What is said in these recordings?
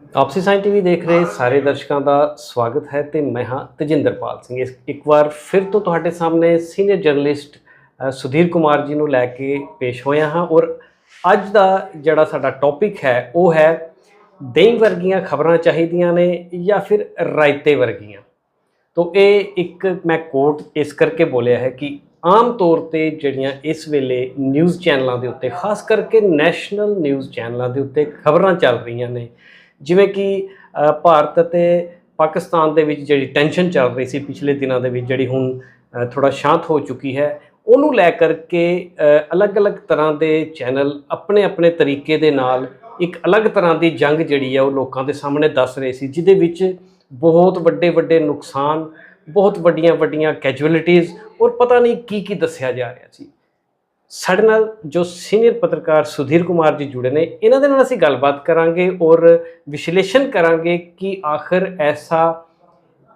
ਆਪਸੀ science TV ਦੇਖ ਰਹੇ ਸਾਰੇ ਦਰਸ਼ਕਾਂ ਦਾ ਸਵਾਗਤ ਹੈ ਤੇ ਮੈਂ ਹਾਂ ਤਜਿੰਦਰਪਾਲ ਸਿੰਘ। ਇਸ- ਇੱਕ ਵਾਰ ਫਿਰ ਤੋਂ ਤੁਹਾਡੇ ਸਾਹਮਣੇ ਸੀਨੀਅਰ ਜਰਨਲਿਸਟ ਸੁਧੀਰ ਕੁਮਾਰ ਜੀ ਨੂੰ ਲੈ ਕੇ ਪੇਸ਼ ਹੋਇਆ ਹਾਂ ਔਰ ਅੱਜ ਦਾ ਜਿਹੜਾ ਸਾਡਾ ਟੌਪਿਕ ਹੈ, ਉਹ ਹੈ ਦਹੀਂ ਵਰਗੀਆਂ ਖਬਰਾਂ ਚਾਹੀਦੀਆਂ ਨੇ ਜਾਂ ਫਿਰ ਰਾਇਤੇ ਵਰਗੀਆਂ। ਤੋ ਇਹ ਇੱਕ ਮੈਂ ਕੋਟ ਇਸ ਕਰਕੇ ਬੋਲਿਆ ਹੈ ਕਿ ਆਮ ਤੌਰ ਤੇ ਜਿਹੜੀਆਂ ਇਸ ਵੇਲੇ ਨਿਊਜ਼ ਚੈਨਲਾਂ ਦੇ ਉੱਤੇ, ਖਾਸ ਕਰਕੇ ਨੈਸ਼ਨਲ ਨਿਊਜ਼ ਚੈਨਲਾਂ ਦੇ ਉੱਤੇ ਖਬਰਾਂ ਚੱਲ ਰਹੀਆਂ ਨੇ ਜਿਵੇਂ ਕਿ ਭਾਰਤ ਅਤੇ ਪਾਕਿਸਤਾਨ ਦੇ ਵਿੱਚ ਜਿਹੜੀ ਟੈਨਸ਼ਨ ਚੱਲ ਰਹੀ ਸੀ ਪਿਛਲੇ ਦਿਨਾਂ ਦੇ ਵਿੱਚ ਜਿਹੜੀ ਹੁਣ ਅ, ਥੋੜਾ ਸ਼ਾਂਤ ਹੋ ਚੁੱਕੀ ਹੈ ਉਹਨੂੰ ਲੈ ਕਰਕੇ ਅਲੱਗ-ਅਲੱਗ ਤਰ੍ਹਾਂ ਦੇ ਚੈਨਲ ਆਪਣੇ-ਆਪਣੇ ਤਰੀਕੇ ਦੇ ਨਾਲ ਇੱਕ ਅਲੱਗ ਤਰ੍ਹਾਂ ਦੀ ਜੰਗ ਜਿਹੜੀ ਹੈ ਉਹ ਲੋਕਾਂ ਦੇ ਸਾਹਮਣੇ ਦੱਸ ਰਹੇ ਸੀ ਜਿਹਦੇ ਵਿੱਚ ਬਹੁਤ ਵੱਡੇ ਵੱਡੇ ਨੁਕਸਾਨ ਬਹੁਤ ਵੱਡੀਆਂ ਵੱਡੀਆਂ ਕੈਜੁਅਲਿਟੀਜ਼ ਔਰ ਪਤਾ ਨਹੀਂ ਕੀ ਕੀ ਦੱਸਿਆ ਜਾ ਰਿਹਾ ਸੀ। ਸਾਡੇ ਨਾਲ ਜੋ ਸੀਨੀਅਰ ਪੱਤਰਕਾਰ ਸੁਧੀਰ ਕੁਮਾਰ ਜੀ ਜੁੜੇ ਨੇ ਇਹਨਾਂ ਦੇ ਨਾਲ ਅਸੀਂ ਗੱਲਬਾਤ ਕਰਾਂਗੇ ਔਰ ਵਿਸ਼ਲੇਸ਼ਣ ਕਰਾਂਗੇ ਕਿ ਆਖਰ ਐਸਾ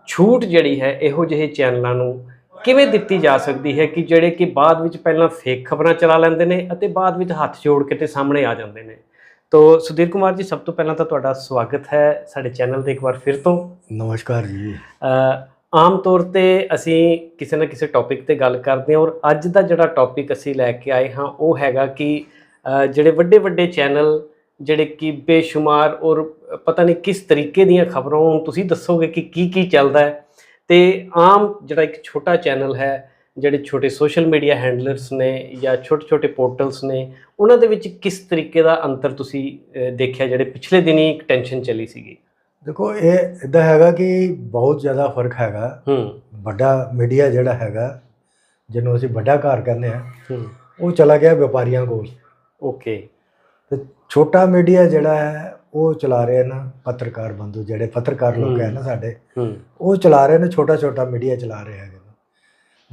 ਛੂਟ ਜਿਹੜੀ ਹੈ ਇਹੋ ਜਿਹੇ ਚੈਨਲਾਂ ਨੂੰ ਕਿਵੇਂ ਦਿੱਤੀ ਜਾ ਸਕਦੀ ਹੈ ਕਿ ਜਿਹੜੇ ਕਿ ਬਾਅਦ ਵਿੱਚ ਪਹਿਲਾਂ ਫੇਕ ਖਬਰਾਂ ਚਲਾ ਲੈਂਦੇ ਨੇ ਅਤੇ ਬਾਅਦ ਵਿੱਚ ਹੱਥ ਜੋੜ ਕੇ ਤੇ ਸਾਹਮਣੇ ਆ ਜਾਂਦੇ ਨੇ। ਤੋ ਸੁਧੀਰ ਕੁਮਾਰ ਜੀ ਸਭ ਤੋਂ ਪਹਿਲਾਂ ਤਾਂ ਤੁਹਾਡਾ ਸਵਾਗਤ ਹੈ ਸਾਡੇ ਚੈਨਲ ਤੇ ਇੱਕ ਵਾਰ ਫਿਰ ਤੋਂ। ਨਮਸਕਾਰ ਜੀ। ਆਮ ਤੌਰ ਤੇ ਅਸੀਂ ਕਿਸੇ ਨਾ ਕਿਸੇ ਟੌਪਿਕ ਤੇ ਗੱਲ ਕਰਦੇ ਹਾਂ ਔਰ ਅੱਜ ਦਾ ਜਿਹੜਾ ਟੌਪਿਕ ਅਸੀਂ ਲੈ ਕੇ ਆਏ ਹਾਂ, ਉਹ ਹੈਗਾ ਕਿ ਜਿਹੜੇ ਵੱਡੇ ਵੱਡੇ ਚੈਨਲ ਜਿਹੜੇ ਕਿ ਬੇਸ਼ੁਮਾਰ ਔਰ ਪਤਾ ਨਹੀਂ ਕਿਸ ਤਰੀਕੇ ਦੀਆਂ ਖਬਰਾਂ, ਹੁਣ ਤੁਸੀਂ ਦੱਸੋਗੇ ਕਿ ਕੀ ਕੀ ਚੱਲਦਾ ਹੈ ਤੇ ਆਮ ਜਿਹੜਾ ਇੱਕ ਛੋਟਾ ਚੈਨਲ ਹੈ, ਜਿਹੜੇ ਛੋਟੇ ਸੋਸ਼ਲ ਮੀਡੀਆ ਹੈਂਡਲਰਸ ਨੇ ਜਾਂ ਛੋਟੇ ਛੋਟੇ ਪੋਰਟਲਸ ਨੇ, ਉਹਨਾਂ ਦੇ ਵਿੱਚ ਕਿਸ ਤਰੀਕੇ ਦਾ ਅੰਤਰ ਤੁਸੀਂ ਦੇਖਿਆ ਜਿਹੜੇ ਪਿਛਲੇ ਦਿਨੀ ਇੱਕ ਟੈਨਸ਼ਨ ਚੱਲੀ ਸੀਗੀ? ਦੇਖੋ ਇਹ ਇਦਾਂ ਹੈਗਾ ਕਿ ਬਹੁਤ ਜ਼ਿਆਦਾ ਫ਼ਰਕ ਹੈਗਾ। ਹੂੰ। ਵੱਡਾ ਮੀਡੀਆ ਜਿਹੜਾ ਹੈਗਾ ਜਿਹਨੂੰ ਅਸੀਂ ਵੱਡਾ ਘਰ ਕਹਿੰਦੇ ਆ ਹੂੰ। ਉਹ ਚਲਾ ਗਿਆ ਵਪਾਰੀਆਂ ਕੋਲ। ਓਕੇ। ਤੇ ਛੋਟਾ ਮੀਡੀਆ ਜਿਹੜਾ ਹੈ ਉਹ ਚਲਾ ਰਹੇ ਨੇ ਪੱਤਰਕਾਰ ਬੰਧੂ ਜਿਹੜੇ ਪੱਤਰਕਾਰ ਲੋਕ ਹੈ। ਨਾ ਸਾਡੇ। ਹੂੰ। ਉਹ ਚਲਾ ਰਹੇ ਨੇ ਛੋਟਾ ਛੋਟਾ ਮੀਡੀਆ ਚਲਾ ਰਹੇ ਹੈਗੇ।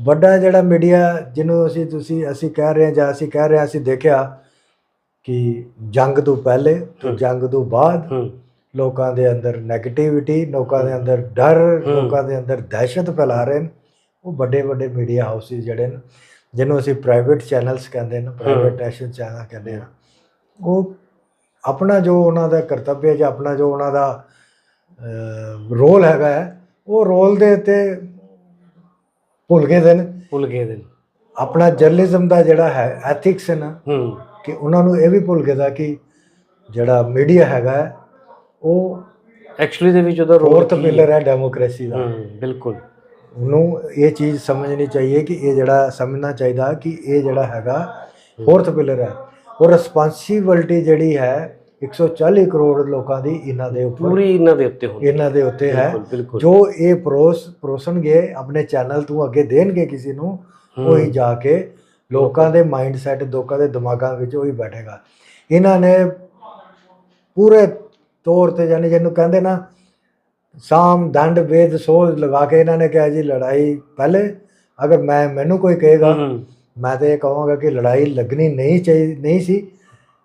ਵੱਡਾ ਜਿਹੜਾ ਮੀਡੀਆ ਜਿਹਨੂੰ ਅਸੀਂ ਤੁਸੀਂ ਅਸੀਂ ਕਹਿ ਰਹੇ ਹਾਂ ਜਾਂ ਅਸੀਂ ਕਹਿ ਰਹੇ ਹਾਂ ਅਸੀਂ ਦੇਖਿਆ ਕਿ ਜੰਗ ਤੋਂ ਪਹਿਲੇ ਤੇ। ਜੰਗ ਤੋਂ ਬਾਅਦ ਹੂੰ। ਲੋਕਾਂ ਦੇ ਅੰਦਰ 네ਗੇਟਿਵਿਟੀ ਲੋਕਾਂ ਦੇ ਅੰਦਰ ਡਰ। ਲੋਕਾਂ ਦੇ ਅੰਦਰ ਦਹਿਸ਼ਤ ਫੈਲਾ ਰਹੇ ਨੇ। ਉਹ ਵੱਡੇ ਵੱਡੇ ਮੀਡੀਆ ਹਾਊਸਿਸ ਜਿਹੜੇ ਨੇ ਜਿਹਨੂੰ ਅਸੀਂ ਪ੍ਰਾਈਵੇਟ ਚੈਨਲਸ ਕਹਿੰਦੇ ਨੇ ਪ੍ਰਾਈਵੇਟ ਨੈਸ਼ਨਲ ਚੈਨਲ ਕਹਿੰਦੇ ਆ। ਉਹ ਆਪਣਾ ਜੋ ਉਹਨਾਂ ਦਾ ਕਰਤੱਵ ਜਾਂ ਆਪਣਾ ਜੋ ਉਹਨਾਂ ਦਾ ਰੋਲ ਹੈਗਾ ਹੈ ਉਹ ਰੋਲ ਦੇ ਉੱਤੇ ਭੁੱਲ ਗਏ ਦੇ ਨੇ। ਭੁੱਲ ਗਏ ਦਿਨ ਆਪਣਾ ਜਰਨਲਿਜ਼ਮ ਦਾ ਜਿਹੜਾ ਹੈ ਐਥਿਕਸ ਹੈ ਨਾ ਹੂੰ। ਕਿ ਉਹਨਾਂ ਨੂੰ ਇਹ ਵੀ ਭੁੱਲ ਗਏ ਦਾ ਕਿ ਜਿਹੜਾ ਮੀਡੀਆ ਹੈਗਾ ਹੈ, ਉਹ ਐਕਚੁਅਲੀ ਦੇ ਵਿੱਚ ਉਹਦਾ ਰੋਲ ਫੋਰਥ ਪਿਲਰ ਹੈ ਡੈਮੋਕ੍ਰੇਸੀ ਦਾ। ਬਿਲਕੁਲ। ਉਹਨੂੰ ਇਹ ਚੀਜ਼ ਸਮਝਣੀ ਚਾਹੀਏ ਕਿ ਇਹ ਜਿਹੜਾ ਸਮਝਣਾ ਚਾਹੀਦਾ ਕਿ ਇਹ ਜਿਹੜਾ ਹੈਗਾ ਫੋਰਥ ਪਿਲਰ ਹੈ। ਔਰ ਰਿਸਪਾਂਸਿਬਿਲਟੀ ਜਿਹੜੀ ਹੈ 140 ਕਰੋੜ ਲੋਕਾਂ ਦੀ ਇਹਨਾਂ ਦੇ ਉੱਪਰ ਪੂਰੀ ਇਹਨਾਂ ਦੇ ਉੱਤੇ ਹੁੰਦੀ ਇਹਨਾਂ ਦੇ ਉੱਤੇ ਹੈ। ਜੋ ਇਹ ਪਰੋਸ ਪਰੋਸਣਗੇ ਆਪਣੇ ਚੈਨਲ ਤੋਂ ਅੱਗੇ ਦੇਣਗੇ ਕਿਸੇ ਨੂੰ। ਉਹੀ ਜਾ ਕੇ ਲੋਕਾਂ ਦੇ ਮਾਈਂਡ ਸੈਟ ਲੋਕਾਂ ਦੇ ਦਿਮਾਗਾਂ ਵਿੱਚ ਉਹੀ ਬੈਠੇਗਾ। ਇਹਨਾਂ ਨੇ ਪੂਰੇ ਤੌਰ ਤੇ ਜਾਨੀ ਜਿਹਨੂੰ ਕਹਿੰਦੇ ਨਾ ਸਾਮ ਦੰਡ ਵੇਦ ਸੋਝ ਲਗਾ ਕੇ ਇਹਨਾਂ ਨੇ ਕਿਹਾ ਜੀ ਲੜਾਈ ਪਹਿਲੇ ਅਗਰ ਮੈਂ ਮੈਨੂੰ ਕੋਈ ਕਹੇਗਾ ਮੈਂ ਤਾਂ ਇਹ ਕਹਾਂਗਾ ਕਿ ਲੜਾਈ ਲੱਗਣੀ ਨਹੀਂ ਚਾਹੀ ਨਹੀਂ ਸੀ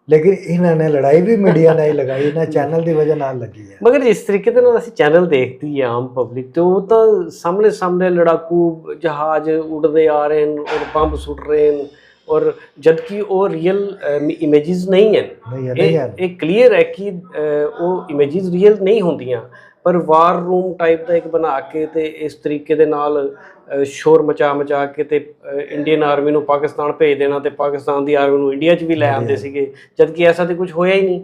ਲੇਕਿਨ ਇਹਨਾਂ ਨੇ ਲੜਾਈ ਵੀ ਮੀਡੀਆ ਨੇ ਹੀ ਲਗਾਈ ਇਹਨਾਂ ਚੈਨਲ ਦੀ ਵਜ੍ਹਾ ਨਾਲ ਲੱਗੀ ਹੈ। ਮਗਰ ਜਿਸ ਤਰੀਕੇ ਦੇ ਨਾਲ ਅਸੀਂ ਚੈਨਲ ਦੇਖਦੀ ਹੈ ਆਮ ਪਬਲਿਕ ਤੇ ਉਹ ਤਾਂ ਸਾਹਮਣੇ ਸਾਹਮਣੇ ਲੜਾਕੂ ਜਹਾਜ਼ ਉੱਡਦੇ ਆ ਰਹੇ ਨੇ ਔਰ ਬੰਬ ਸੁੱਟ ਰਹੇ ਨੇ और जबकि ਉਹ ਰੀਅਲ इमेजेस ਨਹੀਂ ਹੈ ਇਹ ਕਲੀਅਰ ਹੈ ਕਿ ਉਹ ਇਮੇजेस ਰੀਅਲ ਨਹੀਂ ਹੁੰਦੀਆਂ। ਪਰ ਵਾਰ ਰੂਮ ਟਾਈਪ ਦਾ ਇੱਕ ਬਣਾ ਕੇ ਤੇ ਇਸ ਤਰੀਕੇ ਦੇ ਨਾਲ ਸ਼ੋਰ ਮਚਾ ਮਚਾ ਕੇ ਤੇ ਇੰਡੀਅਨ ਆਰਮੀ ਨੂੰ ਪਾਕਿਸਤਾਨ ਭੇਜ ਦੇਣਾ ਤੇ ਪਾਕਿਸਤਾਨ ਦੀ ਆਰਮੀ ਨੂੰ ਇੰਡੀਆ 'ਚ ਵੀ ਲੈ ਆਉਂਦੇ ਸੀਗੇ। ਜਦਕਿ ਐਸਾ ਤੇ ਕੁਝ ਹੋਇਆ ਹੀ ਨਹੀਂ।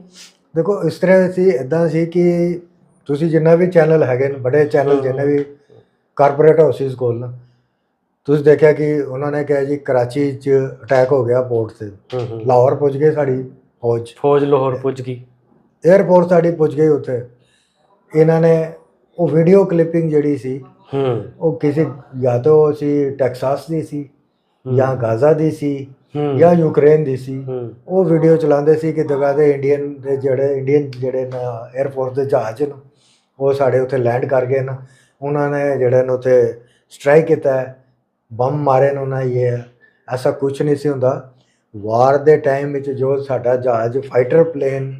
ਦੇਖੋ ਇਸ ਤਰ੍ਹਾਂ ਸੀ ਇਦਾਂ ਸੀ ਕਿ ਤੁਸੀਂ ਜਿੰਨਾ ਵੀ ਚੈਨਲ ਹੈਗੇ ਨੇ ਬੜੇ ਚੈਨਲ ਜਿੰਨੇ ਵੀ ਕਾਰਪੋਰੇਟ ਹਾਊਸਿਸ ਕੋਲ ਨਾ ਤੁਸੀਂ ਦੇਖਿਆ ਕਿ ਉਹਨਾਂ ਨੇ ਕਿਹਾ ਜੀ ਕਰਾਚੀ 'ਚ ਅਟੈਕ ਹੋ ਗਿਆ ਪੋਰਟ ਤੇ। ਹੂੰ ਹੂੰ। ਲਾਹੌਰ ਪੁੱਜ ਗਏ ਸਾਡੀ ਫੌਜ ਫੌਜ ਲਾਹੌਰ ਪੁੱਜ ਗਈ। 에ਅਰਪੋਰਟ ਸਾਡੀ ਪੁੱਜ ਗਈ ਉੱਥੇ। ਇਹਨਾਂ ਨੇ ਉਹ ਵੀਡੀਓ ਕਲਿੱਪਿੰਗ ਜਿਹੜੀ ਸੀ ਹੂੰ। ਉਹ ਕਿਸੇ ਜਾਂ ਤਾਂ ਸੀ ਟੈਕਸਾਸ ਦੀ ਸੀ ਜਾਂ ਗਾਜ਼ਾ ਦੀ ਸੀ ਜਾਂ ਯੂਕਰੇਨ ਦੀ ਸੀ। ਉਹ ਵੀਡੀਓ ਚਲਾਉਂਦੇ ਸੀ ਕਿ ਦਗਾ ਦੇ ਇੰਡੀਅਨ ਦੇ ਜਿਹੜੇ ਇੰਡੀਅਨ ਜਿਹੜੇ ਨਾ 에ਅਰਫੋਰਸ ਦੇ ਜਹਾਜ਼ ਨੇ ਉਹ ਸਾਡੇ ਉੱਥੇ ਲੈਂਡ ਕਰ ਗਏ ਨਾ। ਉਹਨਾਂ ਨੇ ਜਿਹੜੇ ਨੇ ਉੱਥੇ ਸਟ੍ਰਾਈਕ ਕੀਤਾ ਹੈ। ਬੰਮ ਮਾਰੇ ਨੇ ਉਹਨਾਂ ਇਹ ਹੈ। ਐਸਾ ਕੁਝ ਨਹੀਂ ਸੀ ਹੁੰਦਾ। ਵਾਰ ਦੇ ਟਾਈਮ ਵਿੱਚ ਜੋ ਸਾਡਾ ਜਹਾਜ਼ ਫਾਈਟਰ ਪਲੇਨ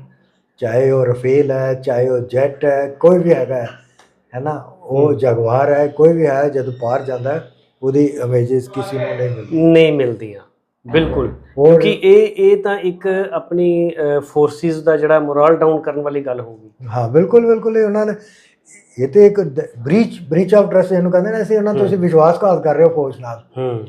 ਚਾਹੇ ਉਹ ਰਫੇਲ ਹੈ ਚਾਹੇ ਉਹ ਜੈਟ ਹੈ ਕੋਈ ਵੀ ਹੈਗਾ ਹੈ, ਨਾ? ਉਹ ਜਗਵਾਰ ਹੈ ਕੋਈ ਵੀ ਹੈ ਜਦ ਪਾਰ ਜਾਂਦਾ ਉਹਦੀ ਇਮੇजेस ਕਿਸੇ ਨੂੰ ਨਹੀਂ ਮਿਲਦੀ। ਨਹੀਂ ਮਿਲਦੀਆਂ। ਬਿਲਕੁਲ। ਕਿਉਂਕਿ ਇਹ ਇਹ ਤਾਂ ਇੱਕ ਆਪਣੀ ਫੋਰਸਿਸ ਦਾ ਜਿਹੜਾ ਮੋਰਲ ਡਾਊਨ ਕਰਨ ਵਾਲੀ ਗੱਲ ਹੋਊਗੀ। ਹਾਂ ਬਿਲਕੁਲ ਬਿਲਕੁਲ। ਇਹ ਉਹਨਾਂ ਨੇ ਇਹ ਤੇ ਇੱਕ ਬ੍ਰੀਚ ਬ੍ਰੀਚ ਆਫ ਟਰਸਟ ਇਹਨੂੰ ਕਹਿੰਦੇ ਨੇ ਅਸੀਂ ਉਹਨਾਂ ਤੋਂ ਤੁਸੀਂ ਵਿਸ਼ਵਾਸਘਾਤ ਕਰ ਰਹੇ ਹੋ ਫੌਜ ਨਾਲ। ਹੂੰ।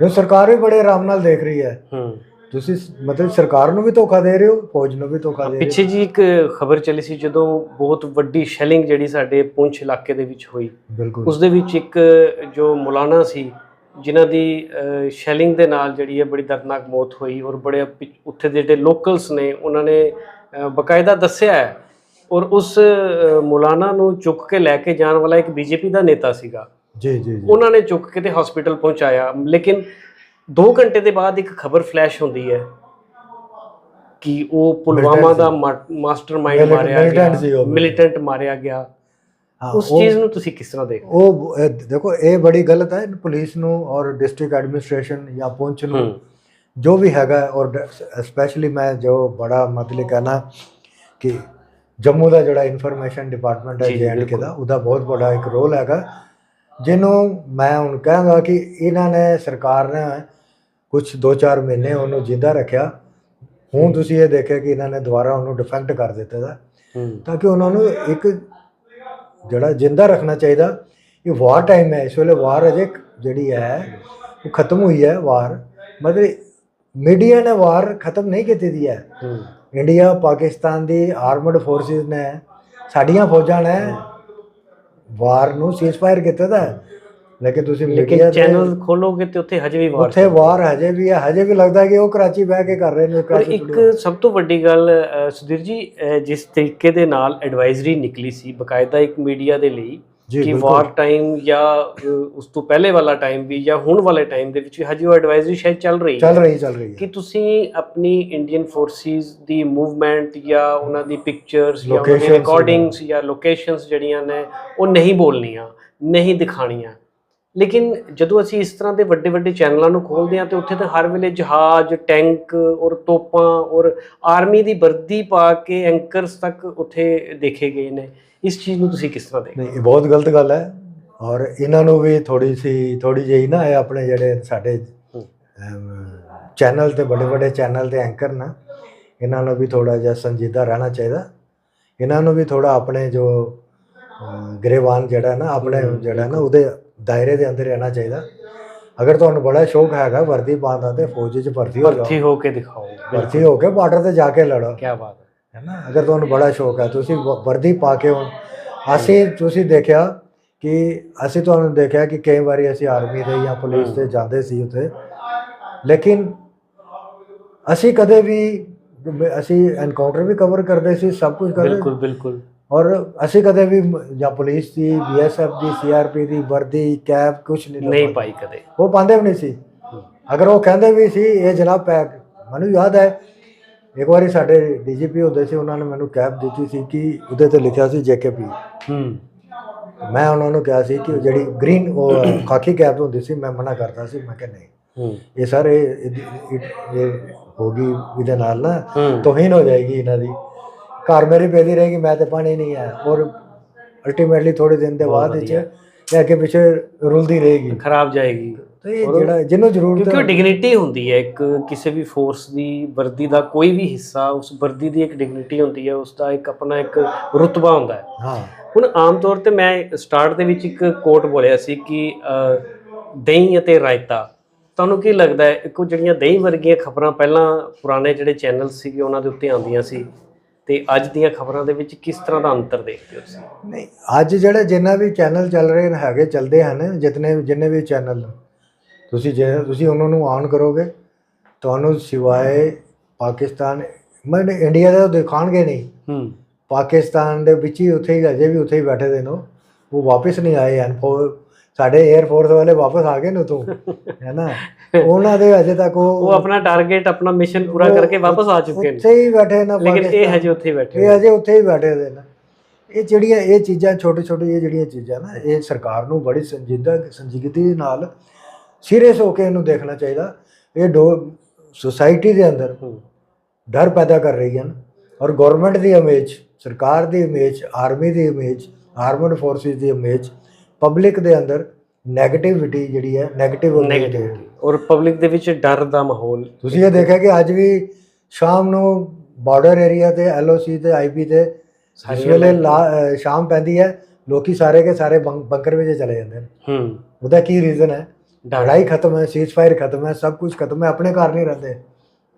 ਜੋ ਸਰਕਾਰ ਵੀ ਬੜੇ ਆਰਾਮ ਨਾਲ ਦੇਖ ਰਹੀ ਹੈ। ਹੂੰ। ਤੁਸੀਂ ਮਤਲਬ ਸਰਕਾਰ ਨੂੰ ਵੀ ਧੋਖਾ ਦੇ ਰਹੇ ਹੋ ਫੌਜ ਨੂੰ ਵੀ ਧੋਖਾ ਦੇ ਰਹੇ ਪਿੱਛੇ ਜੀ ਇੱਕ ਖਬਰ ਚੱਲੀ ਸੀ ਜਦੋਂ ਬਹੁਤ ਵੱਡੀ ਸ਼ੈਲਿੰਗ ਜਿਹੜੀ ਸਾਡੇ ਪੁੰਛ ਇਲਾਕੇ ਦੇ ਵਿੱਚ ਹੋਈ। ਹੋ ਉਸ ਦੇ ਵਿੱਚ ਇੱਕ ਜੋ ਮੌਲਾਨਾ ਸੀ ਜਿਨ੍ਹਾਂ ਦੀ ਸ਼ੈਲਿੰਗ ਦੇ ਨਾਲ ਜਿਹੜੀ ਹੈ ਬੜੀ ਦਰਦਨਾਕ ਮੌਤ ਹੋਈ ਔਰ ਬੜੇ ਉੱਥੇ ਦੇ ਜਿਹੜੇ ਲੋਕਲਸ ਨੇ ਉਹਨਾਂ ਨੇ ਬਕਾਇਦਾ ਦੱਸਿਆ ਹੈ ਔਰ ਉਸ ਮੌਲਾਨਾ ਨੂੰ ਚੁੱਕ ਕੇ ਲੈ ਕੇ ਜਾਣ ਵਾਲਾ ਇੱਕ ਬੀਜੇਪੀ ਦਾ ਨੇਤਾ ਸੀਗਾ। ਜੀ ਜੀ ਜੀ। ਉਹਨਾਂ ਨੇ ਚੁੱਕ ਕੇ ਤੇ ਹਸਪੀਟਲ ਪਹੁੰਚਾਇਆ। ਲੇਕਿਨ 2 ਘੰਟੇ ਦੇ ਬਾਅਦ ਇੱਕ ਖਬਰ ਫਲੈਸ਼ ਹੁੰਦੀ ਹੈ ਕਿ ਉਹ ਪੁਲਵਾਮਾ ਦਾ ਮਾਸਟਰਮਾਈਂਡ ਮਾਰਿਆ ਗਿਆ। ਮਿਲੀਟੈਂਟ ਮਾਰਿਆ ਗਿਆ। ਉਸ ਚੀਜ਼ ਨੂੰ ਤੁਸੀਂ ਕਿਸ ਤਰ੍ਹਾਂ ਦੇਖਦੇ ਉਹ ਦੇਖੋ ਇਹ ਬੜੀ ਗਲਤ ਹੈ। ਪੁਲਿਸ ਨੂੰ ਔਰ ਡਿਸਟ੍ਰਿਕਟ ਐਡਮਿਨਿਸਟ੍ਰੇਸ਼ਨ ਜਾਂ ਪੁੰਛ ਨੂੰ ਜੋ ਵੀ ਹੈਗਾ ਔਰ ਸਪੈਸ਼ਲੀ ਮੈਂ ਜੋ ਬੜਾ ਮਤਲਬ ਕਹਿਣਾ ਕਿ ਜੰਮੂ ਦਾ ਜਿਹੜਾ ਇਨਫੋਰਮੇਸ਼ਨ ਡਿਪਾਰਟਮੈਂਟ ਹੈ ਜੀ, ਜੀ, ਜੀਐਂਡਕੇ ਬਿਲਕੁਲ। ਦਾ ਉਹਦਾ ਬਹੁਤ ਵੱਡਾ ਇੱਕ ਰੋਲ ਹੈਗਾ। ਜਿਹਨੂੰ ਮੈਂ ਹੁਣ ਕਹਾਂਗਾ ਕਿ ਇਹਨਾਂ ਨੇ ਸਰਕਾਰ ਨੇ ਕੁਝ 2-4 ਮਹੀਨੇ ਉਹਨੂੰ ਜਿੰਦਾ ਰੱਖਿਆ। ਹੁਣ ਤੁਸੀਂ ਇਹ ਦੇਖਿਆ ਕਿ ਇਹਨਾਂ ਨੇ ਦੁਬਾਰਾ ਉਹਨੂੰ ਡਿਫੈਕਟ ਕਰ ਦਿੱਤਾ ਦਾ ਤਾਂ ਕਿ ਉਹਨਾਂ ਨੂੰ ਇੱਕ ਜਿਹੜਾ ਜਿੰਦਾ ਰੱਖਣਾ ਚਾਹੀਦਾ। ਇਹ ਵਾਰ ਟਾਈਮ ਹੈ ਇਸ ਵੇਲੇ ਵਾਰ ਅਜੇ ਜਿਹੜੀ ਹੈ ਉਹ ਖਤਮ ਹੋਈ ਹੈ ਵਾਰ ਮਤਲਬ ਮੀਡੀਆ ਨੇ ਵਾਰ ਖਤਮ ਨਹੀਂ ਕੀਤੀ ਦੀ ਹੂੰ। ਇੰਡੀਆ ਪਾਕਿਸਤਾਨ ਦੀ ਆਰਮਡ ਫੋਰਸਿਸ ਨੇ ਸਾਡੀਆਂ ਫੌਜਾਂ ਨੇ ਵਾਰ ਨੂੰ ਸੀਜ਼ਫਾਇਰ ਕੀਤਾ ਦਾ। ਲੇਕਿਨ ਤੁਸੀਂ ਮੀਡੀਆ ਚੈਨਲ ਖੋਲੋਗੇ ਤੇ ਉੱਥੇ ਹਜੇ ਵੀ ਵਾਰ ਉੱਥੇ ਵਾਰ ਹਜੇ ਵੀ ਹੈ ਹਜੇ ਵੀ ਲੱਗਦਾ ਕਿ ਉਹ ਕਰਾਚੀ ਬਹਿ ਕੇ ਕਰ ਰਹੇ ਨੇ ਕਰਾਚੀ ਇੱਕ ਸਭ ਤੋਂ ਵੱਡੀ ਗੱਲ ਸੁਧੀਰ ਜੀ ਜਿਸ ਤਰੀਕੇ ਦੇ ਨਾਲ ਐਡਵਾਈਜ਼ਰੀ ਨਿਕਲੀ ਸੀ ਬਕਾਇਦਾ ਇੱਕ ਮੀਡੀਆ ਦੇ ਲਈ ਕਿ। ਵਾਰ ਟਾਈਮ ਜਾਂ ਉਸ ਤੋਂ ਪਹਿਲੇ ਵਾਲਾ ਟਾਈਮ ਵੀ ਜਾਂ ਹੁਣ ਵਾਲੇ ਟਾਈਮ ਦੇ ਵਿੱਚ ਵੀ ਹਜੇ ਉਹ ਐਡਵਾਈਜ਼ਰੀ ਸ਼ਾਇਦ ਚੱਲ ਰਹੀ ਚੱਲ ਹੈ ਰਹੀ ਚੱਲ ਰਹੀ ਕਿ ਹੈ ਤੁਸੀਂ ਆਪਣੀ ਇੰਡੀਅਨ ਫੋਰਸਿਸ ਦੀ ਮੂਵਮੈਂਟ ਜਾਂ ਉਹਨਾਂ ਦੀ ਪਿਕਚਰਸ ਜਾਂ ਉਹਨਾਂ ਦੀ ਰਿਕਾਰਡਿੰਗਸ ਜਾਂ ਲੋਕੇਸ਼ਨਸ ਜਿਹੜੀਆਂ ਨੇ ਉਹ ਨਹੀਂ ਬੋਲਣੀਆਂ ਨਹੀਂ ਦਿਖਾਣੀਆਂ ਲੇਕਿਨ ਜਦੋਂ ਅਸੀਂ ਇਸ ਤਰ੍ਹਾਂ ਦੇ ਵੱਡੇ ਵੱਡੇ ਚੈਨਲਾਂ ਨੂੰ ਖੋਲਦੇ ਹਾਂ ਤੇ ਉੱਥੇ ਤਾਂ ਹਰ ਵੇਲੇ ਜਹਾਜ਼ ਟੈਂਕ ਔਰ ਤੋਪਾਂ ਔਰ ਆਰਮੀ ਦੀ ਵਰਦੀ ਪਾ ਕੇ ਐਂਕਰਸ ਤੱਕ ਉੱਥੇ ਦੇਖੇ ਗਏ ਨੇ। ਇਸ ਚੀਜ਼ ਨੂੰ ਤੁਸੀਂ ਕਿਸ ਤਰ੍ਹਾਂ ਦੇਖਦੇ ਨਹੀਂ ਇਹ ਬਹੁਤ ਗਲਤ ਗੱਲ ਹੈ ਔਰ ਇਹਨਾਂ ਨੂੰ ਵੀ ਥੋੜੀ ਸੀ ਥੋੜੀ ਜਿਹੀ ਨਾ ਇਹ ਆਪਣੇ ਜਿਹੜੇ ਸਾਡੇ। ਚੈਨਲ ਤੇ ਵੱਡੇ ਵੱਡੇ ਚੈਨਲ ਤੇ ਐਂਕਰ ਨਾ ਇਹਨਾਂ ਨੂੰ ਵੀ ਥੋੜਾ ਜਿਹਾ ਸੰਜੀਦਾ ਰਹਿਣਾ ਚਾਹੀਦਾ। ਇਹਨਾਂ ਨੂੰ ਵੀ ਥੋੜਾ ਆਪਣੇ ਜੋ ਗ੍ਰੇਵਾਨ ਜਿਹੜਾ ਨਾ ਆਪਣੇ ਹੂੰ, ਜਿਹੜਾ ਨਾ ਉਹਦੇ ਦਾਇਰੇ ਦੇ ਅੰਦਰ ਰਹਿਣਾ ਚਾਹੀਦਾ। ਅਗਰ ਤੁਹਾਨੂੰ ਬੜਾ ਸ਼ੌਕ ਹੈਗਾ ਵਰਦੀ ਪਾਉਣ ਦਾ ਤੇ ਫੌਜ 'ਚ ਭਰਤੀ ਹੋ ਜਾਓ। ਭਰਤੀ ਹੋ ਕੇ ਦਿਖਾਓ। ਭਰਤੀ ਹੋ ਕੇ ਬਾਰਡਰ ਤੇ ਜਾ ਕੇ ਲੜੋ। ਕੀ ਬਾਤ ਹੈ। ਹੈ ਨਾ? ਅਗਰ ਤੁਹਾਨੂੰ ਬੜਾ ਸ਼ੌਕ ਹੈ ਤੁਸੀਂ ਵਰਦੀ ਪਾ ਕੇ ਹੁਣ ਅਸੀਂ ਤੁਸੀਂ ਦੇਖਿਆ ਕਿ ਅਸੀਂ ਤੁਹਾਨੂੰ ਦੇਖਿਆ ਕਿ ਕਈ ਵਾਰੀ ਅਸੀਂ ਆਰਮੀ ਦੇ ਜਾਂ ਪੁਲਿਸ ਦੇ ਜਾਂਦੇ ਸੀ ਉੱਥੇ। ਲੇਕਿਨ ਅਸੀਂ ਕਦੇ ਵੀ ਅਸੀਂ ਐਨਕਾਊਂਟਰ ਵੀ ਕਵਰ ਕਰਦੇ ਸੀ ਸਭ ਕੁਝ ਕਰਦੇ ਬਿਲਕੁਲ ਬਿਲਕੁਲ। ਔਰ ਅਸੀਂ ਕਦੇ ਵੀ ਜਾਂ ਪੁਲਿਸ ਦੀ ਬੀਐਸਐਫ ਦੀ ਸੀਆਰਪੀ ਦੀ ਵਰਦੀ ਕੈਪ ਕੁਝ ਨਹੀਂ ਨਹੀਂ ਲਗਵਾਉਂਦੇ। ਪਾਈ ਕਦੇ। ਉਹ ਪਾਉਂਦੇ ਵੀ ਨਹੀਂ ਸੀ। ਅਗਰ ਉਹ ਕਹਿੰਦੇ ਵੀ ਸੀ ਇਹ ਜਨਾਬ ਪੈਕ ਮੈਨੂੰ ਯਾਦ ਹੈ ਇੱਕ ਵਾਰੀ ਸਾਡੇ ਡੀਜੀਪੀ ਹੁੰਦੇ ਸੀ ਉਹਨਾਂ ਨੇ ਮੈਨੂੰ ਕੈਪ ਦਿੱਤੀ ਸੀ ਕਿ ਉਹਦੇ ਤੇ ਲਿਖਿਆ ਸੀ ਜੇਕੇਪੀ ਹੂੰ। ਮੈਂ ਉਹਨਾਂ ਨੂੰ ਕਿਹਾ ਸੀ ਕਿ ਉਹ ਜਿਹੜੀ ਗ੍ਰੀਨ ਉਹ ਖਾਕੀ ਕੈਪ ਹੁੰਦੀ ਸੀ ਮੈਂ ਮਨਾ ਕਰਦਾ ਸੀ ਮੈਂ ਕਿਹਾ ਨਹੀਂ। ਹੂੰ। ਇਹ ਸਰ ਇਹ ਇਹ- ਇਹ ਹੋਗੀ ਇਹਦੇ ਨਾਲ ਨਾ ਹੂੰ। ਤੋਹੀਨ ਹੋ ਜਾਏਗੀ ਇਹਨਾਂ ਦੀ। ਘਰ ਮੇਰੀ ਪੈਦੀ ਰਹੇਗੀ ਮੈਂ ਤੇ ਪਾਣੀ ਨਹੀਂ ਹੈ। ਔਰ ਅਲਟੀਮੇਟਲੀ ਥੋੜੇ ਦਿਨ ਦੇ ਬਾਅਦ ਵਿੱਚ। ਇਹ ਅੱਗੇ ਪਿੱਛੇ ਰੁਲਦੀ ਰਹੇਗੀ। ਖਰਾਬ ਜਾਏਗੀ। ਤੇ ਇਹ ਜਿਹੜਾ ਜਿਹਨੂੰ ਜ਼ਰੂਰਤ ਕਿਉਂਕਿ ਡਿਗਨਿਟੀ ਹੁੰਦੀ ਹੈ ਇੱਕ ਕਿਸੇ ਵੀ ਫੋਰਸ ਦੀ ਵਰਦੀ ਦਾ ਕੋਈ ਵੀ ਹਿੱਸਾ ਉਸ ਵਰਦੀ ਦੀ ਇੱਕ ਡਿਗਨਿਟੀ ਹੁੰਦੀ ਹੈ ਉਸ ਦਾ ਇੱਕ ਆਪਣਾ ਇੱਕ ਰੁਤਬਾ ਹੁੰਦਾ ਹੈ। ਹਾਂ। ਹੁਣ ਆਮ ਤੌਰ ਤੇ ਮੈਂ ਸਟਾਰਟ ਦੇ ਵਿੱਚ ਇੱਕ ਕੋਟ ਬੋਲਿਆ ਸੀ ਕਿ ਦਹੀਂ ਅਤੇ ਰਾਇਤਾ। ਤੁਹਾਨੂੰ ਕੀ ਲੱਗਦਾ ਹੈ ਇੱਕੋ ਜਿਹੜੀਆਂ ਦਹੀਂ ਵਰਗੀਆਂ ਖਬਰਾਂ ਪਹਿਲਾਂ ਪੁਰਾਣੇ ਜਿਹੜੇ ਚੈਨਲ ਸੀਗੇ ਉਹਨਾਂ ਦੇ ਉੱਤੇ ਆਉਂਦੀਆਂ ਸੀ? ਤੇ ਅੱਜ ਦੀਆਂ ਖਬਰਾਂ ਦੇ ਵਿੱਚ ਕਿਸ ਤਰ੍ਹਾਂ ਦਾ ਅੰਤਰ ਦੇਖਦੇ ਹੋ ਤੁਸੀਂ? ਨਹੀਂ ਅੱਜ ਜਿਹੜੇ ਜਿੰਨਾ ਵੀ ਚੈਨਲ ਚੱਲ ਰਹੇ ਨੇ ਹੈਗੇ ਚੱਲਦੇ ਹਨ ਜਿਤਨੇ ਜਿੰਨੇ ਵੀ ਚੈਨਲ ਤੁਸੀਂ ਜੇ ਤੁਸੀਂ ਉਹਨਾਂ ਨੂੰ ਆਨ ਕਰੋਗੇ ਤੁਹਾਨੂੰ ਸਿਵਾਏ ਪਾਕਿਸਤਾਨ ਮੈਂ ਇੰਡੀਆ ਦਾ ਦਿਖਾਣਗੇ ਨਹੀਂ। ਹੂੰ। ਪਾਕਿਸਤਾਨ ਦੇ ਵਿੱਚ ਹੀ ਉੱਥੇ ਹੀ ਅਜੇ ਵੀ ਉੱਥੇ ਹੀ ਬੈਠੇ ਦੇ ਨੇ ਉਹ। ਵਾਪਸ ਨਹੀਂ ਆਏ ਹਨ ਸਾਡੇ 에ਅਰ ਫੋਰਸ ਵਾਲੇ ਵਾਪਸ ਆ ਗਏ ਨੇ ਤੋਂ ਹੈ ਨਾ? ਉਹਨਾਂ ਦੇ ਅਜੇ ਤੱਕ ਉਹ ਉਹ ਆਪਣਾ ਟਾਰਗੇਟ ਆਪਣਾ ਮਿਸ਼ਨ ਪੂਰਾ ਕਰਕੇ ਵਾਪਸ ਆ ਚੁੱਕੇ ਨੇ। ਉੱਥੇ ਹੀ ਬੈਠੇ ਨੇ ਲੇਕਿਨ ਇਹ। ਹਜੇ ਉੱਥੇ ਹੀ ਬੈਠੇ ਇਹ ਹੋਏ ਅਜੇ ਉੱਥੇ ਹੀ ਬੈਠੇ ਦੇ ਨੇ। ਇਹ ਜਿਹੜੀਆਂ ਇਹ ਚੀਜ਼ਾਂ ਛੋਟੇ ਛੋਟੇ ਇਹ ਜਿਹੜੀਆਂ ਚੀਜ਼ਾਂ ਨਾ ਇਹ ਸਰਕਾਰ ਨੂੰ ਬੜੀ ਸੰਜੀਦਾ ਸੰਜੀਦਗੀ ਦੇ ਨਾਲ ਸੀਰੀਅਸ ਹੋ ਕੇ ਇਹਨੂੰ ਦੇਖਣਾ ਚਾਹੀਦਾ। ਇਹ ਦੋ ਸੁਸਾਇਟੀ ਦੇ ਅੰਦਰ ਡਰ ਪੈਦਾ ਕਰ ਰਹੀ ਹਨ ਔਰ ਗਵਰਨਮੈਂਟ ਦੀ ਇਮੇਜ ਸਰਕਾਰ ਦੀ ਇਮੇਜ ਆਰਮੀ ਦੀ ਇਮੇਜ ਆਰਮਡ ਫੋਰਸਿਸ ਦੀ ਇਮੇਜ ਪਬਲਿਕ ਦੇ ਅੰਦਰ 네ਗੇਟਿਵਿਟੀ ਜਿਹੜੀ ਹੈ 네ਗੇਟਿਵ Negativity। ਔਰ ਪਬਲਿਕ ਦੇ ਵਿੱਚ ਡਰ ਦਾ ਮਾਹੌਲ ਤੁਸੀਂ ਇਹ ਦੇਖਿਆ ਕਿ ਅੱਜ ਵੀ ਸ਼ਾਮ ਨੂੰ ਬਾਰਡਰ ਏਰੀਆ ਤੇ ਐਲਓਸੀ ਤੇ ਆਈਪੀ ਤੇ ਸਾਰੀਆਂ ਵੇਲੇ ਲਾ- ਅਹ ਸ਼ਾਮ ਪੈਂਦੀ ਹੈ ਲੋਕੀ ਸਾਰੇ ਕੇ ਸਾਰੇ ਬੰਕ- ਬੰਕਰ ਵਿੱਚ ਚਲੇ ਜਾਂਦੇ ਨੇ। ਹੂੰ। ਉਹਦਾ ਕੀ ਰੀਜ਼ਨ ਹੈ? ਡਰ। ਲੜਾਈ ਖਤਮ ਹੈ ਸੀਜ਼ਫਾਇਰ ਖਤਮ ਹੈ ਸਭ ਕੁਝ ਖਤਮ ਹੈ ਆਪਣੇ ਘਰ ਨਹੀਂ ਰਹਿੰਦੇ।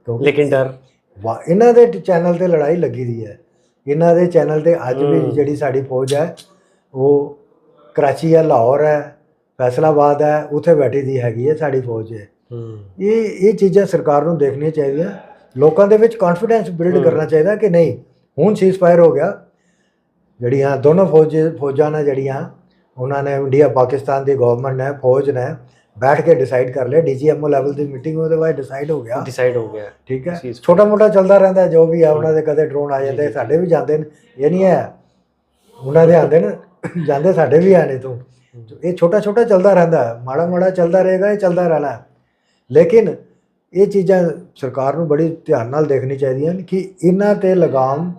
ਕਿਉਂਕਿ ਲੇਕਿਨ ਡਰ। ਵਾ- ਇਹਨਾਂ ਦੇ ਚੈਨਲ ਤੇ ਲੜਾਈ ਲੱਗੀ ਦੀ ਹੈ। ਇਹਨਾਂ ਦੇ ਚੈਨਲ ਤੇ ਅੱਜ ਵੀ ਹਮ। ਜਿਹੜੀ ਸਾਡੀ ਫੌਜ ਹੈ ਉਹ ਕਰਾਚੀ ਹੈ ਲਾਹੌਰ ਹੈ ਫੈਸਲਾਬਾਦ ਹੈ ਉੱਥੇ ਬੈਠੀ ਦੀ ਹੈਗੀ ਹੈ ਸਾਡੀ ਫੌਜ ਹੈ। ਇਹ ਇਹ ਚੀਜ਼ਾਂ ਸਰਕਾਰ ਨੂੰ ਦੇਖਣੀਆਂ ਚਾਹੀਦੀਆਂ। ਲੋਕਾਂ ਦੇ ਵਿੱਚ ਕੌਨਫੀਡੈਂਸ ਬਿਲਡ। ਕਰਨਾ ਚਾਹੀਦਾ ਕਿ ਨਹੀਂ ਹੁਣ ਸੀਜ਼ਫਾਇਰ ਹੋ ਗਿਆ। ਜਿਹੜੀਆਂ ਦੋਨੋਂ ਫੌਜ ਫੌਜਾਂ ਨੇ ਜਿਹੜੀਆਂ ਉਹਨਾਂ ਨੇ ਇੰਡੀਆ ਪਾਕਿਸਤਾਨ ਦੀ ਗਵਰਨਮੈਂਟ ਨੇ ਫੌਜ ਨੇ ਬੈਠ ਕੇ ਡਿਸਾਈਡ ਕਰ ਲਿਆ। ਡੀਜੀਐਮਓ ਲੈਵਲ ਦੀ ਮੀਟਿੰਗ ਉਹਦੇ ਬਾਅਦ ਡਿਸਾਈਡ ਹੋ ਗਿਆ। ਡਿਸਾਈਡ ਹੋ ਗਿਆ। ਠੀਕ ਹੈ। ਛੋਟਾ ਮੋਟਾ ਚੱਲਦਾ ਰਹਿੰਦਾ ਜੋ ਵੀ ਹੈ। ਉਹਨਾਂ ਦੇ ਕਦੇ ਡਰੋਨ ਆ ਜਾਂਦੇ। ਸਾਡੇ ਵੀ ਜਾਂਦੇ ਨੇ। ਇਹ ਨਹੀਂ ਹੈ। ਉਹਨਾਂ ਦੇ ਆਉਂਦੇ ਨੇ ਜਾਂਦੇ ਸਾਡੇ ਵੀ ਆਣੇ ਤੋਂ ਇਹ ਛੋਟਾ ਛੋਟਾ ਚੱਲਦਾ ਰਹਿੰਦਾ ਮਾੜਾ ਮਾੜਾ ਚੱਲਦਾ ਰਹੇਗਾ ਇਹ ਚੱਲਦਾ ਰਹਿਣਾ। ਲੇਕਿਨ ਇਹ ਚੀਜ਼ਾਂ ਸਰਕਾਰ ਨੂੰ ਬੜੀ ਧਿਆਨ ਨਾਲ ਦੇਖਣੀ ਚਾਹੀਦੀਆਂ ਨੇ ਕਿ ਇਹਨਾਂ ਤੇ ਲਗਾਮ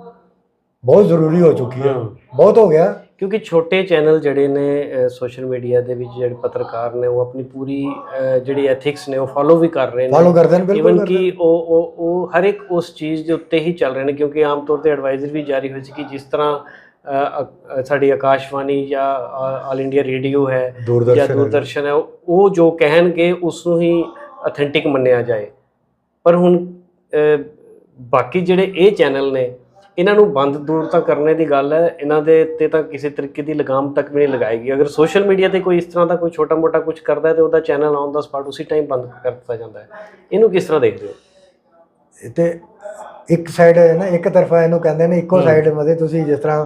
ਬਹੁਤ ਜ਼ਰੂਰੀ ਹੋ ਚੁੱਕੀ ਹੈ। ਬਹੁਤ ਹੋ ਗਿਆ ਕਿਉਂਕਿ ਛੋਟੇ ਚੈਨਲ ਜਿਹੜੇ ਨੇ ਸੋਸ਼ਲ ਮੀਡੀਆ ਦੇ ਵਿੱਚ ਜਿਹੜੇ ਪੱਤਰਕਾਰ ਨੇ ਉਹ ਆਪਣੀ ਪੂਰੀ ਜਿਹੜੀ ਐਥਿਕਸ ਨੇ ਉਹ ਫੋਲੋ ਵੀ ਕਰ ਰਹੇ ਨੇ ਫਾਲੋ ਕਰਦੇ ਨੇ ਬਿਲਕੁਲ ਇਵਨ। ਕਿ ਉਹ ਉਹ ਉਹ ਹਰ ਇੱਕ ਉਸ ਚੀਜ਼ ਦੇ ਉੱਤੇ ਹੀ ਚੱਲ ਰਹੇ ਨੇ ਕਿਉਂਕਿ ਆਮ ਤੌਰ ਤੇ ਐਡਵਾਈਜ਼ਰ ਵੀ ਜਾਰੀ ਹੋਈ ਸੀ ਕਿ ਜਿਸ ਤਰ੍ਹਾਂ ਸਾਡੀ ਆਕਾਸ਼ਵਾਣੀ ਜਾਂ ਆਲ ਇੰਡੀਆ ਰੇਡੀਓ ਹੈ ਜਾਂ ਦੂਰਦਰਸ਼ਨ ਹੈ। ਉਹ- ਜੋ ਕਹਿਣਗੇ ਉਸ ਨੂੰ ਹੀ ਅਥੈਂਟਿਕ ਮੰਨਿਆ ਜਾਏ। ਪਰ ਹੁਣ ਬਾਕੀ ਜਿਹੜੇ ਇਹ ਚੈਨਲ ਨੇ ਇਹਨਾਂ ਨੂੰ ਬੰਦ ਦੂਰ ਤਾਂ ਕਰਨੇ ਦੀ ਗੱਲ ਹੈ ਇਹਨਾਂ ਦੇ ਉੱਤੇ ਤਾਂ ਕਿਸੇ ਤਰੀਕੇ ਦੀ ਲਗਾਮ ਤੱਕ ਵੀ ਨਹੀਂ ਲਗਾਏਗੀ ਅਗਰ ਸੋਸ਼ਲ ਮੀਡੀਆ ਤੇ ਕੋਈ ਇਸ ਤਰ੍ਹਾਂ ਦਾ ਕੋਈ ਛੋਟਾ ਮੋਟਾ ਕੁਝ ਕਰਦਾ ਹੈ ਤੇ ਉਹਦਾ ਚੈਨਲ ਆਨ ਦਾ ਸਪਾਟ ਉਸੇ ਟਾਈਮ ਬੰਦ ਕਰ ਦਿੱਤਾ ਜਾਂਦਾ ਹੈ। ਇਹਨੂੰ ਕਿਸ ਤਰ੍ਹਾਂ ਦੇਖਦੇ ਹੋ? ਤੇ ਇੱਕ ਸਾਈਡ ਹੈ ਨਾ ਇੱਕ ਤਰਫਾ ਇਹਨੂੰ ਕਹਿੰਦੇ ਨੇ ਇੱਕੋ। ਸਾਈਡ ਮਤਲਬ ਤੁਸੀਂ ਜਿਸ ਤਰ੍ਹਾਂ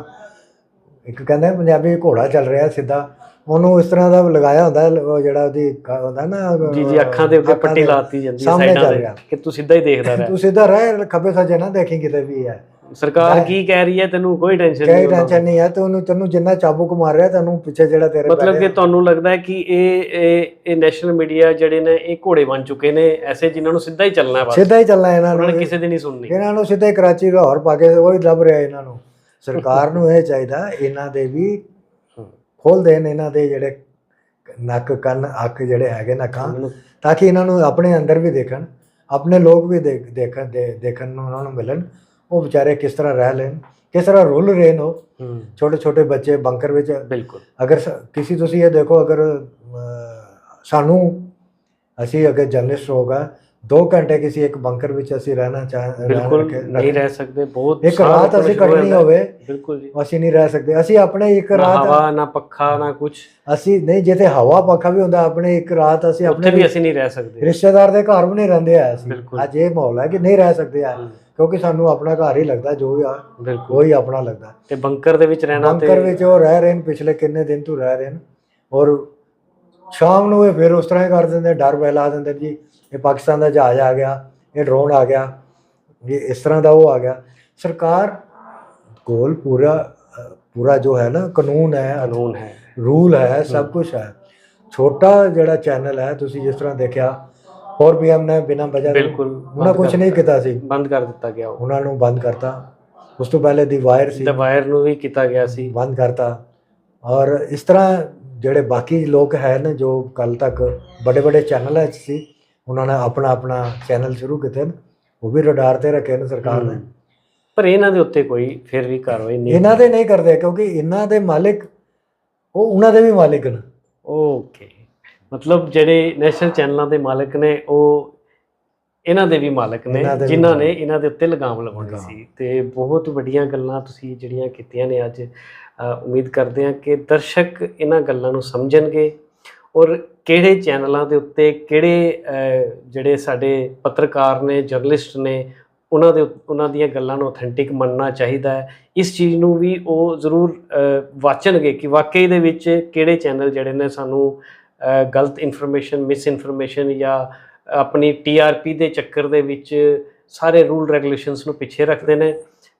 ਇੱਕ ਕਹਿੰਦੇ ਪੰਜਾਬੀ ਘੋੜਾ ਚੱਲ ਰਿਹਾ ਸਿੱਧਾ ਉਹਨੂੰ ਇਸ ਤਰ੍ਹਾਂ ਦਾ ਲਗਾਇਆ ਹੁੰਦਾ ਉਹ ਜਿਹੜਾ ਉਹਦੀ ਹੁੰਦਾ ਨਾ ਜੀ ਜੀ ਅੱਖਾਂ ਦੇ ਉੱਤੇ ਪੱਟੀ ਲਾਤੀ ਜਾਂਦੀ ਸਾਈਡਾਂ ਤੇ। ਕਿ ਤੂੰ ਸਿੱਧਾ ਹੀ ਦੇਖਦਾ ਰਹਿ। ਤੂੰ ਸਿੱਧਾ ਰਹਿ ਖੱਬੇ ਸੱਜੇ ਨਾ ਦੇਖੀ ਕਿਤੇ ਵੀ ਹੈ। ਸਰਕਾਰ ਕੀ ਕਹਿ ਰਹੀ ਹੈ ਤੈਨੂੰ ਕੋਈ ਟੈਨਸ਼ਨ ਕੋਈ ਨਹੀਂ ਟੈਨਸ਼ਨ ਨਹੀਂ ਹੈ ਤੈਨੂੰ ਤੈਨੂੰ ਜਿੰਨਾ ਚਾਬੁਕ ਮਾਰ ਰਿਹਾ ਤੈਨੂੰ ਪਿੱਛੇ ਜਿਹੜਾ ਤੇਰੇ ਮਤਲਬ ਕਿ ਤੁਹਾਨੂੰ ਲੱਗਦਾ ਹੈ ਕਿ ਇਹ ਇਹ ਇਹ ਨੈਸ਼ਨਲ ਮੀਡੀਆ ਜਿਹੜੇ ਨੇ ਇਹ ਘੋੜੇ ਬਣ ਚੁੱਕੇ ਨੇ ਐਸੇ ਜਿਨ੍ਹਾਂ ਨੂੰ ਸਿੱਧਾ ਹੀ ਚੱਲਣਾ ਹੈ ਬਸ। ਸਿੱਧਾ ਹੀ ਚੱਲਣਾ ਇਹਨਾਂ ਨੂੰ ਕਿਸੇ ਦੀ ਨਹੀਂ ਸੁਣਨੀ। ਇਹਨਾਂ ਨੂੰ ਸਿੱਧਾ ਹੀ ਕਰਾਚੀ ਲਾਹੌਰ ਪਾ ਕੇ ਉਹ ਹੀ ਲੱਭ ਰਿਹਾ ਇਹਨਾਂ ਨੂੰ। ਸਰਕਾਰ ਨੂੰ ਇਹ ਚਾਹੀਦਾ ਇਹਨਾਂ ਦੇ ਵੀ। ਖੋਲ ਦੇਣ ਇਹਨਾਂ ਦੇ ਜਿਹੜੇ ਨੱਕ ਕੰਨ ਅੱਖ ਜਿਹੜੇ ਹੈਗੇ ਨੱਕਾਂ ਮੈਨੂੰ- ਤਾਂ ਕਿ ਇਹਨਾਂ ਨੂੰ ਆਪਣੇ ਅੰਦਰ ਵੀ ਦੇਖਣ ਆਪਣੇ ਲੋਕ ਵੀ ਦੇਖ- ਦੇਖਣ ਦੇਖਣ ਨੂੰ ਉਹਨਾਂ ਨੂੰ ਮਿਲਣ ਉਹ ਵਿਚਾਰੇ ਕਿਸ ਤਰ੍ਹਾਂ ਰਹਿ ਲੈਣ ਕਿਸ ਤਰ੍ਹਾਂ ਰੁੱਲ ਰਹੇ ਨੇ ਛੋਟੇ ਛੋਟੇ ਬੱਚੇ ਬੰਕਰ ਵਿੱਚ ਬਿਲਕੁਲ ਅਗਰ ਕਿਸੇ ਤੁਸੀਂ ਇਹ ਦੇਖੋ ਅਗਰ ਸਾਨੂੰ ਅਸੀਂ ਅਗਰ ਜਰਨਲਿਸਟ ਹੋਗਾ 2 ਘੰਟੇ ਕਿਸੇ ਇੱਕ ਬੰਕਰ ਵਿੱਚ ਅਸੀਂ ਰਹਿਣਾ ਚਾਹ ਬਿਲਕੁਲ ਨਹੀਂ ਰਹਿ ਸਕਦੇ ਬਹੁਤ ਇੱਕ ਰਾਤ ਅਸੀਂ ਕੱਢਣੀ ਜਾਂਦਾ ਹੈ। ਹੋਵੇ ਬਿਲਕੁਲ ਜੀ। ਅਸੀਂ ਨਹੀਂ ਰਹਿ ਸਕਦੇ। ਅਸੀਂ ਆਪਣੇ ਇੱਕ ਨਾ ਰਾਤ ਹਵਾ ਨਾ ਪੱਖਾ ਨਾ ਕੁਝ ਅਸੀਂ ਨਹੀਂ ਜਿੱਥੇ ਹਵਾ ਪੱਖਾ ਵੀ ਹੁੰਦਾ ਆਪਣੇ ਇੱਕ ਰਾਤ ਅਸੀਂ ਉੱਥੇ ਆਪਣੇ ਵੀ ਅਸੀਂ ਨਹੀਂ ਰਹਿ ਸਕਦੇ। ਰਿਸ਼ਤੇਦਾਰ ਦੇ ਘਰ ਵੀ ਨਹੀਂ ਰਹਿੰਦੇ ਆ ਅਸੀਂ। ਅੱਜ ਇਹ ਮਾਹੌਲ ਹੈ ਕਿ ਨਹੀਂ ਰਹਿ ਸਕਦੇ ਆ ਕਿਉਂਕਿ ਸਾਨੂੰ ਆਪਣਾ ਘਰ ਹੀ ਲੱਗਦਾ ਜੋ ਵੀ ਆ ਬਿਲਕੁਲ। ਆਪਣਾ ਲੱਗਦਾ। ਤੇ ਬੰਕਰ ਦੇ ਵਿੱਚ ਰਹਿਣਾ ਤੇ ਬੰਕਰ ਵਿੱਚ ਉਹ ਰਹਿ ਰਹੇ ਨੇ ਪਿਛਲੇ ਕਿੰਨੇ ਦਿਨ ਤੋਂ ਰਹਿ ਰਹੇ ਨੇ। ਔਰ ਸ਼ਾਮ ਨੂੰ ਇਹ ਫਿਰ ਉਸ ਤਰ੍ਹਾਂ ਹੀ ਕਰ ਦਿੰਦੇ ਡਰ ਫੈਲਾ ਦਿੰਦੇ ਜੀ ਇਹ ਪਾਕਿਸਤਾਨ ਦਾ ਜਹਾਜ਼ ਆ ਗਿਆ ਇਹ ਡਰੋਨ ਆ ਗਿਆ ਇਹ ਇਸ ਤਰ੍ਹਾਂ ਦਾ ਉਹ ਆ ਗਿਆ। ਸਰਕਾਰ ਕੋਲ ਪੂਰਾ ਪੂਰਾ ਜੋ ਹੈ ਨਾ ਕਾਨੂੰਨ ਹੈ ਕਾਨੂੰਨ ਹੈ। ਰੂਲ ਹੈ ਸਭ ਕੁਝ ਹੈ। ਛੋਟਾ ਜਿਹੜਾ ਚੈਨਲ ਹੈ ਤੁਸੀਂ ਜਿਸ ਤਰ੍ਹਾਂ ਦੇਖਿਆ 4pm ਨੇ ਬਿਨਾਂ ਵਜ੍ਹਾ ਬਿਲਕੁਲ ਉਹਨਾਂ ਕੁਝ ਨਹੀਂ ਕੀਤਾ ਸੀ। ਬੰਦ ਕਰ ਦਿੱਤਾ ਗਿਆ ਉਹ। ਉਹਨਾਂ ਨੂੰ ਬੰਦ ਕਰਤਾ। ਉਸ ਤੋਂ ਪਹਿਲੇ ਦੀ ਵਾਇਰ ਸੀ। ਦਵਾਇਰ ਨੂੰ ਵੀ ਕੀਤਾ ਗਿਆ ਸੀ। ਬੰਦ ਕਰਤਾ। ਔਰ ਇਸ ਤਰ੍ਹਾਂ ਜਿਹੜੇ ਬਾਕੀ ਲੋਕ ਹੈ ਨੇ ਜੋ ਕੱਲ ਤੱਕ ਬੜੇ ਬੜੇ ਚੈਨਲ ਹੈ ਸੀ ਉਹਨਾਂ ਨੇ ਆਪਣਾ ਆਪਣਾ ਚੈਨਲ ਸ਼ੁਰੂ ਕੀਤੇ ਨੇ ਉਹ ਵੀ ਰਡਾਰ ਤੇ ਰੱਖੇ ਨੇ ਸਰਕਾਰ ਨੇ। ਪਰ ਇਹਨਾਂ ਦੇ ਉੱਤੇ ਕੋਈ ਫਿਰ ਵੀ ਕਾਰਵਾਈ ਨਹੀਂ ਇਹਨਾਂ ਦੇ ਨਹੀਂ ਕਰਦੇ ਕਿਉਂਕਿ ਇਹਨਾਂ ਦੇ ਮਾਲਿਕ ਉਹ ਉਹਨਾਂ ਦੇ ਵੀ ਮਾਲਿਕ ਨੇ। ਓਕੇ ਮਤਲਬ ਜਿਹੜੇ ਨੈਸ਼ਨਲ ਚੈਨਲਾਂ ਦੇ ਮਾਲਕ ਨੇ ਉਹ ਇਹਨਾਂ ਦੇ ਵੀ ਮਾਲਕ ਨੇ ਜਿਨ੍ਹਾਂ ਨੇ। ਇਹਨਾਂ ਦੇ ਉੱਤੇ ਲਗਾਮ ਲਗਾਉਣੀ। ਸੀ ਤੇ ਬਹੁਤ ਵੱਡੀਆਂ ਗੱਲਾਂ ਤੁਸੀਂ ਜਿਹੜੀਆਂ ਕੀਤੀਆਂ ਨੇ ਅੱਜ ਉਮੀਦ ਕਰਦੇ ਹਾਂ ਕਿ ਦਰਸ਼ਕ ਇਹਨਾਂ ਗੱਲਾਂ ਨੂੰ ਸਮਝਣਗੇ ਔਰ ਕਿਹੜੇ ਚੈਨਲਾਂ ਦੇ ਉੱਤੇ ਕਿਹੜੇ ਜਿਹੜੇ ਸਾਡੇ ਪੱਤਰਕਾਰ ਨੇ ਜਰਨਲਿਸਟ ਨੇ ਉਹਨਾਂ ਦੇ ਉਹਨਾਂ ਦੀਆਂ ਗੱਲਾਂ ਨੂੰ ਅਥੈਂਟਿਕ ਮੰਨਣਾ ਚਾਹੀਦਾ ਹੈ ਇਸ ਚੀਜ਼ ਨੂੰ ਵੀ ਉਹ ਜ਼ਰੂਰ ਵਾਚਣਗੇ ਕਿ ਵਾਕਈ ਦੇ ਵਿੱਚ ਕਿਹੜੇ ਚੈਨਲ ਜਿਹੜੇ ਨੇ ਸਾਨੂੰ ਗਲਤ ਇਨਫੋਰਮੇਸ਼ਨ ਮਿਸ ਇਨਫੋਰਮੇਸ਼ਨ ਜਾਂ ਆਪਣੀ ਟੀਆਰਪੀ ਦੇ ਚੱਕਰ ਦੇ ਵਿੱਚ ਸਾਰੇ ਰੂਲ ਰੈਗੂਲੇਸ਼ਨਸ ਨੂੰ ਪਿੱਛੇ ਰੱਖਦੇ ਨੇ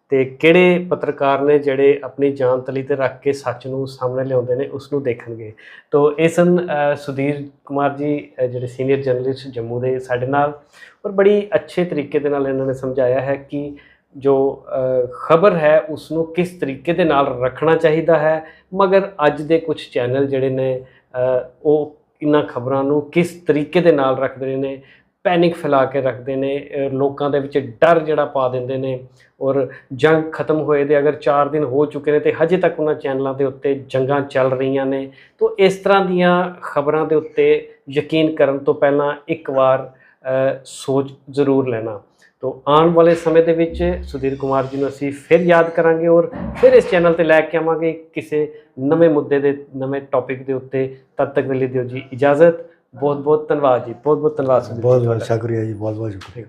ਤੇ ਕਿਹੜੇ ਪੱਤਰਕਾਰ ਨੇ ਜਿਹੜੇ ਆਪਣੀ ਜਾਨ ਤਲੀ ਤੇ ਰੱਖ ਕੇ ਸੱਚ ਨੂੰ ਸਾਹਮਣੇ ਲਿਆਉਂਦੇ ਨੇ ਉਸ ਨੂੰ ਦੇਖਣਗੇ। ਤੋ ਇਹ ਸਨ ਸੁਧੀਰ ਕੁਮਾਰ ਜੀ ਜਿਹੜੇ ਸੀਨੀਅਰ ਜਰਨਲਿਸਟ ਜੰਮੂ ਦੇ ਸਾਡੇ ਨਾਲ ਔਰ ਬੜੀ ਅੱਛੇ ਤਰੀਕੇ ਦੇ ਨਾਲ ਇਹਨਾਂ ਨੇ ਸਮਝਾਇਆ ਹੈ ਕਿ ਜੋ ਖਬਰ ਹੈ ਉਸ ਨੂੰ ਕਿਸ ਤਰੀਕੇ ਦੇ ਨਾਲ ਰੱਖਣਾ ਚਾਹੀਦਾ ਹੈ। ਮਗਰ ਅੱਜ ਦੇ ਕੁਝ ਚੈਨਲ ਜਿਹੜੇ ਨੇ ਉਹ ਇਹਨਾਂ ਖਬਰਾਂ ਨੂੰ ਕਿਸ ਤਰੀਕੇ ਦੇ ਨਾਲ ਰੱਖਦੇ ਨੇ, ਪੈਨਿਕ ਫੈਲਾ ਕੇ ਰੱਖਦੇ ਨੇ ਲੋਕਾਂ ਦੇ ਵਿੱਚ ਡਰ ਜਿਹੜਾ ਪਾ ਦਿੰਦੇ ਨੇ ਔਰ ਜੰਗ ਖਤਮ ਹੋਏ ਦੇ ਅਗਰ 4 ਦਿਨ ਹੋ ਚੁੱਕੇ ਨੇ ਤੇ ਹਜੇ ਤੱਕ ਉਹਨਾਂ ਚੈਨਲਾਂ ਦੇ ਉੱਤੇ ਜੰਗਾਂ ਚੱਲ ਰਹੀਆਂ ਨੇ। ਤੋਂ ਇਸ ਤਰ੍ਹਾਂ ਦੀਆਂ ਖਬਰਾਂ ਦੇ ਉੱਤੇ ਯਕੀਨ ਕਰਨ ਤੋਂ ਪਹਿਲਾਂ ਇੱਕ ਵਾਰ ਸੋਚ ਜ਼ਰੂਰ ਲੈਣਾ। ਤੋਂ ਆਉਣ ਵਾਲੇ ਸਮੇਂ ਦੇ ਵਿੱਚ ਸੁਧੀਰ ਕੁਮਾਰ ਜੀ ਨੂੰ ਅਸੀਂ ਫਿਰ ਯਾਦ ਕਰਾਂਗੇ ਔਰ ਫਿਰ ਇਸ ਚੈਨਲ ਤੇ ਲੈ ਕੇ ਆਵਾਂਗੇ ਕਿਸੇ ਨਵੇਂ ਮੁੱਦੇ ਦੇ ਨਵੇਂ ਟੌਪਿਕ ਦੇ ਉੱਤੇ ਤਦ ਤੱਕ ਦੇ ਲਈ ਦਿਓ ਜੀ ਇਜਾਜ਼ਤ ਬਹੁਤ ਬਹੁਤ ਧੰਨਵਾਦ ਜੀ ਬਹੁਤ ਬਹੁਤ ਧੰਨਵਾਦ ਬਹੁਤ ਬਹੁਤ। ਸ਼ੁਕਰੀਆ ਜੀ ਬਹੁਤ ਬਹੁਤ ਸ਼ੁਕਰੀਆ.